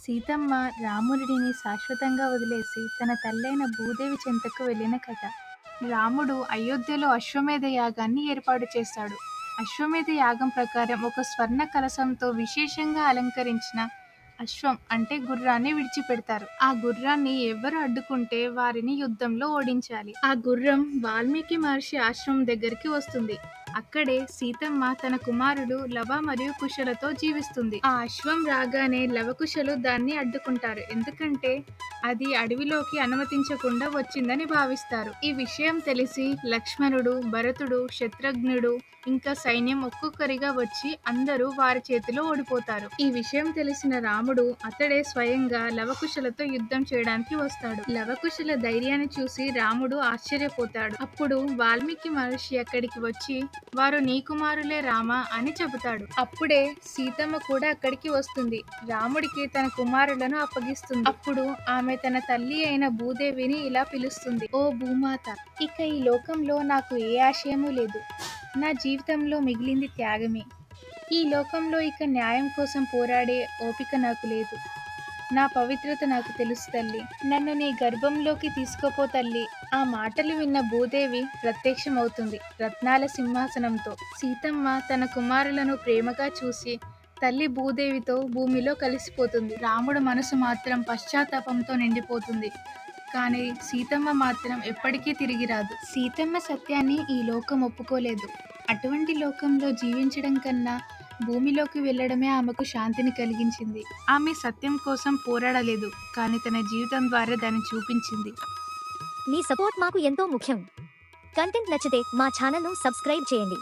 సీతమ్మ రాముడిని శాశ్వతంగా వదిలేసి తన తల్లైన భూదేవి చెంతకు వెళ్ళిన కథ. రాముడు అయోధ్యలో అశ్వమేధ యాగాన్ని ఏర్పాటు చేస్తాడు అశ్వమేధ యాగం ప్రకారం ఒక స్వర్ణ కలశంతో విశేషంగా అలంకరించిన అశ్వం అంటే గుర్రాన్ని విడిచిపెడతారు. ఆ గుర్రాన్ని ఎవరు అడ్డుకుంటే వారిని యుద్ధంలో ఓడించాలి. ఆ గుర్రం వాల్మీకి మహర్షి ఆశ్రమం దగ్గరికి వస్తుంది. అక్కడే సీతమ్మ తన కుమారుడు లవ మరియు కుశలతో జీవిస్తుంది. ఆ అశ్వం రాగానే లవకుశలు దాన్ని అడ్డుకుంటారు. ఎందుకంటే అది అడవిలోకి అనుమతించకుండా వచ్చిందని భావిస్తారు. ఈ విషయం తెలిసి లక్ష్మణుడు భరతుడు శత్రుఘ్నుడు ఇంకా సైన్యం ఒక్కొక్కరిగా వచ్చి అందరూ వారి చేతిలో ఓడిపోతారు. ఈ విషయం తెలిసిన రాముడు అతడే స్వయంగా లవకుశలతో యుద్ధం చేయడానికి వస్తాడు. లవకుశల ధైర్యాన్ని చూసి రాముడు ఆశ్చర్యపోతాడు. అప్పుడు వాల్మీకి మహర్షి అక్కడికి వచ్చి వారు నీ కుమారులే రామ అని చెబుతాడు. అప్పుడే సీతమ్మ కూడా అక్కడికి వస్తుంది. రాముడికి తన కుమారులను అప్పగిస్తుంది. అప్పుడు ఆమె తన తల్లి అయిన భూదేవిని ఇలా పిలుస్తుంది. ఓ భూమాత ఇక ఈ లోకంలో నాకు ఏ ఆశయము లేదు. నా జీవితంలో మిగిలింది త్యాగమే. ఈ లోకంలో ఇక న్యాయం కోసం పోరాడే ఓపిక నాకు లేదు. నా పవిత్రత నాకు తెలుసు తల్లి. నన్ను నీ గర్భంలోకి తీసుకోపో తల్లి. ఆ మాటలు విన్న భూదేవి ప్రత్యక్షమవుతుంది రత్నాల సింహాసనంతో. సీతమ్మ తన కుమారులను ప్రేమగా చూసి తల్లి భూదేవితో భూమిలో కలిసిపోతుంది. రాముడు మనసు మాత్రం పశ్చాత్తాపంతో నిండిపోతుంది. కానీ సీతమ్మ మాత్రం ఎప్పటికీ తిరిగి రాదు. సీతమ్మ సత్యాన్ని ఈ లోకం ఒప్పుకోలేదు. అటువంటి లోకంలో జీవించడం కన్నా భూమిలోకి వెళ్ళడమే ఆమెకు శాంతిని కలిగించింది. ఆమె సత్యం కోసం పోరాడలేదు. కానీ తన జీవితం ద్వారా దాన్ని చూపించింది. మీ సపోర్ట్ మాకు ఎంతో ముఖ్యం. కంటెంట్ నచ్చితే మా ఛానల్ను సబ్స్క్రైబ్ చేయండి.